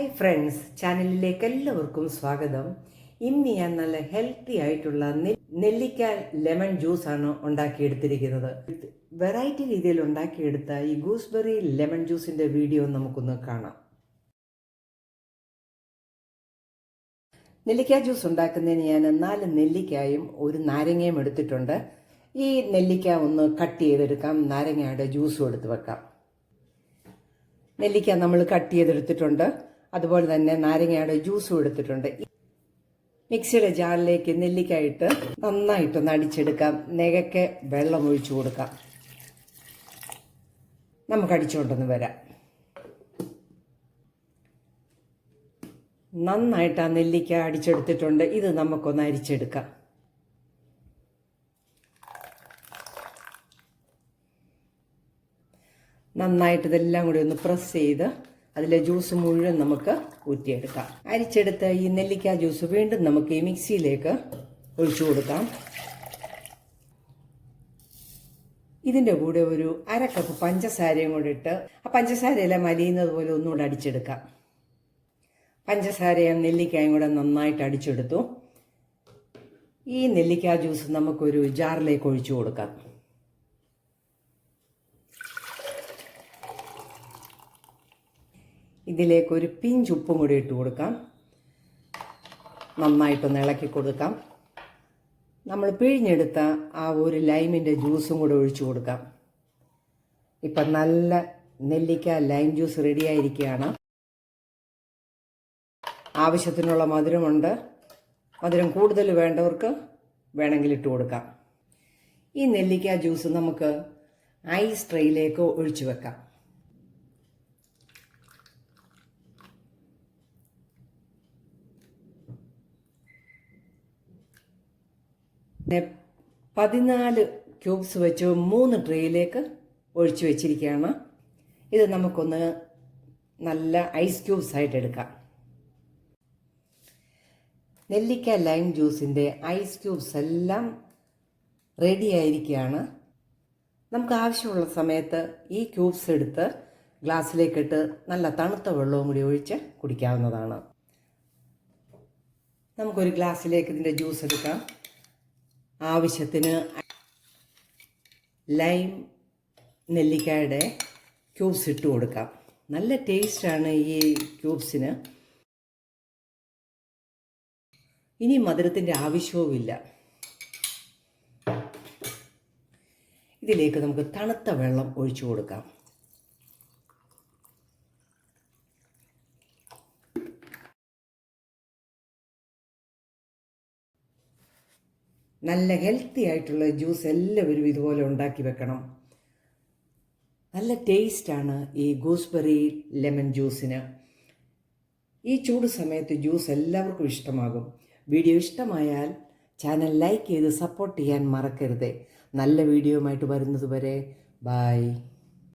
Hi friends ചാനലിലേക്ക് എല്ലാവർക്കും സ്വാഗതം. ഇന്ന് ഞാൻ നല്ല ഹെൽത്തി ആയിട്ടുള്ള നെല്ലിക്ക ലെമൺ ജ്യൂസ് ആണ് ഉണ്ടാക്കിയെടുത്തിരിക്കുന്നത്. വെറൈറ്റി രീതിയിൽ ഉണ്ടാക്കിയെടുത്ത ഈ ഗൂസ്ബെറി ലെമൺ ജ്യൂസിന്റെ വീഡിയോ നമുക്കൊന്ന് കാണാം. നെല്ലിക്ക ജ്യൂസ് ഉണ്ടാക്കുന്നതിന് ഞാൻ നാല് നെല്ലിക്കായും ഒരു നാരങ്ങയും എടുത്തിട്ടുണ്ട്. ഈ നെല്ലിക്ക ഒന്ന് കട്ട് ചെയ്തെടുക്കാം. നാരങ്ങയുടെ ജ്യൂസും എടുത്ത് വെക്കാം. നെല്ലിക്ക നമ്മൾ കട്ട് ചെയ്തെടുത്തിട്ടുണ്ട്. അതുപോലെ തന്നെ നാരങ്ങയുടെ ജ്യൂസും എടുത്തിട്ടുണ്ട്. മിക്സിയുടെ ജാറിലേക്ക് നെല്ലിക്കായിട്ട് നന്നായിട്ട് നന്നായിട്ടൊന്ന് അടിച്ചെടുക്കാം. നെകയ്ക്ക് വെള്ളം ഒഴിച്ചു കൊടുക്കാം. നമുക്ക് അടിച്ചുകൊണ്ടൊന്ന് വരാം. നന്നായിട്ട് ആ നെല്ലിക്ക അടിച്ചെടുത്തിട്ടുണ്ട്. ഇത് നമുക്കൊന്ന് അരിച്ചെടുക്കാം. നന്നായിട്ട് ഇതെല്ലാം കൂടി ഒന്ന് പ്രസ് ചെയ്ത് അതിലെ ജ്യൂസ് മുഴുവൻ നമുക്ക് ഊറ്റിയെടുക്കാം. അരിച്ചെടുത്ത ഈ നെല്ലിക്ക ജ്യൂസ് വീണ്ടും നമുക്ക് ഈ മിക്സിയിലേക്ക് ഒഴിച്ചു കൊടുക്കാം. ഇതിന്റെ കൂടെ ഒരു അര കപ്പ് പഞ്ചസാരയും കൂടെ ഇട്ട് ആ പഞ്ചസാരയെല്ലാം മലിയുന്നത് പോലെ ഒന്നുകൂടെ അടിച്ചെടുക്കാം. പഞ്ചസാരയും നെല്ലിക്കായും കൂടെ നന്നായിട്ട് അടിച്ചെടുത്തു. ഈ നെല്ലിക്ക ജ്യൂസ് നമുക്കൊരു ജാറിലേക്ക് ഒഴിച്ചു കൊടുക്കാം. ഇതിലേക്ക് ഒരു പിഞ്ച് ഉപ്പും കൂടി ഇട്ട് കൊടുക്കാം. നന്നായിട്ടൊന്ന് ഇളക്കി കൊടുക്കാം. നമ്മൾ പിഴിഞ്ഞെടുത്ത ആ ഒരു ലൈമിന്റെ ജ്യൂസും കൂടെ ഒഴിച്ചു കൊടുക്കാം. ഇപ്പം നല്ല നെല്ലിക്ക ലൈം ജ്യൂസ് റെഡിയായിരിക്കുകയാണ് ആവശ്യത്തിനുള്ള മധുരമുണ്ട്. മധുരം കൂടുതൽ വേണ്ടവർക്ക് വേണമെങ്കിൽ ഇട്ട് കൊടുക്കാം. ഈ നെല്ലിക്ക ജ്യൂസ് നമുക്ക് ഐസ് ട്രേയിലേക്ക് ഒഴിച്ചു വെക്കാം. പതിനാല് ക്യൂബ്സ് വെച്ച് മൂന്ന് ട്രേയിലേക്ക് ഒഴിച്ചു വെച്ചിരിക്കുകയാണ്. ഇത് നമുക്കൊന്ന് നല്ല ഐസ് ക്യൂബ്സ് ആയിട്ട് എടുക്കാം. നെല്ലിക്ക ലൈം ജ്യൂസിന്റെ ഐസ് ക്യൂബ്സ് എല്ലാം റെഡി ആയിരിക്കുകയാണ്. നമുക്ക് ആവശ്യമുള്ള സമയത്ത് ഈ ക്യൂബ്സ് എടുത്ത് ഗ്ലാസ്സിലേക്കിട്ട് നല്ല തണുത്ത വെള്ളവും കൂടി ഒഴിച്ച് കുടിക്കാവുന്നതാണ്. നമുക്കൊരു ഗ്ലാസ്സിലേക്ക് ഇതിന്റെ ജ്യൂസ് എടുക്കാം. ആവശ്യത്തിന് ലൈം നെല്ലിക്കായുടെ ക്യൂബ്സ് ഇട്ട് കൊടുക്കാം. നല്ല ടേസ്റ്റാണ് ഈ ക്യൂബ്സിന് ഇനി മധുരത്തിന്റെ ആവശ്യവുമില്ല. ഇതിലേക്ക് നമുക്ക് തണുത്ത വെള്ളം ഒഴിച്ചു കൊടുക്കാം. നല്ല ഹെൽത്തി ആയിട്ടുള്ള ജ്യൂസ് എല്ലാവരും ഇതുപോലെ ഉണ്ടാക്കി വെക്കണം. നല്ല ടേസ്റ്റാണ് ഈ ഗൂസ്ബെറി ലെമൺ ജ്യൂസിന് ഈ ചൂട് സമയത്ത് ജ്യൂസ് എല്ലാവർക്കും ഇഷ്ടമാകും. വീഡിയോ ഇഷ്ടമായാൽ ചാനൽ ലൈക്ക് ചെയ്ത് സപ്പോർട്ട് ചെയ്യാൻ മറക്കരുത്. നല്ല വീഡിയോയുമായിട്ട് വരുന്നത് വരെ ബായ്